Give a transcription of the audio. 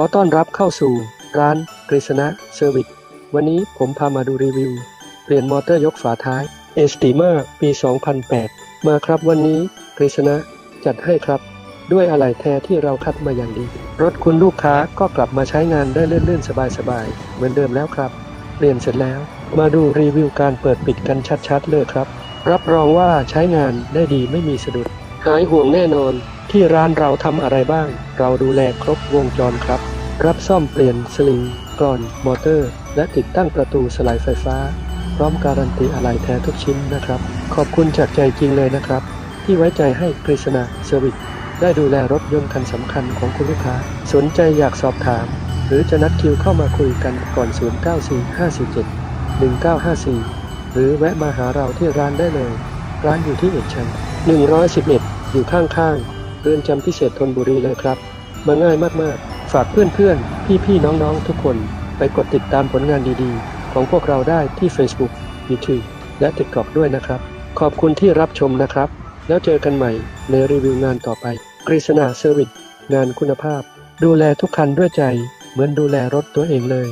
อต้อนรับเข้าสู่ร้านกฤษณะเซอร์วิสวันนี้ผมพามาดูรีวิว เปลี่ยนมอเตอร์ยกฝาท้าย e s t i m a ปี 2008 มาครับวันนี้กฤษณะจัดให้ครับ ด้วยอะไหล่แท้ที่เราคัดมาอย่างดี รถคุณลูกค้าก็กลับมาใช้งานได้เลื่อนๆ สบายๆ เหมือนเดิมแล้วครับ เปลี่ยนเสร็จแล้ว มาดูรีวิวการเปิดปิดกันชัดๆเลยครับ รับรองว่าใช้งานได้ดีไม่มีสะดุดหายห่วงแน่นอน ที่ร้านเราทำอะไรบ้าง เราดูแลครบวงจรครับ รับซ่อมเปลี่ยนสลิงกรอน มอเตอร์ และติดตั้งประตูสไลด์ไฟฟ้า พร้อมการันตีอะไหล่แท้ทุกชิ้นนะครับ ขอบคุณจากใจจริงเลยนะครับ ที่ไว้ใจให้กฤษณาเซอร์วิสได้ดูแลรถยนต์คันสำคัญของคุณลูกค้า สนใจอยากสอบถาม หรือจะนัดคิวเข้ามาคุยกันก่อน 094547 1954 หรือแวะมาหาเราที่ร้านได้เลย ร้านอยู่ที่เอกชัย111 อยู่ข้างๆ เรือนจำพิเศษธนบุรีเลยครับ มาง่ายมากๆ ฝากเพื่อนๆ พี่ๆ น้องๆ ทุกคนไปกดติดตามผลงานดีๆ ของพวกเราได้ที่ Facebook YouTube และ TikTok ด้วยนะครับ ขอบคุณที่รับชมนะครับ แล้วเจอกันใหม่ในรีวิวงานต่อไปกฤษณาเซอร์วิสงานคุณภาพ ดูแลทุกคันด้วยใจ เหมือนดูแลรถตัวเองเลย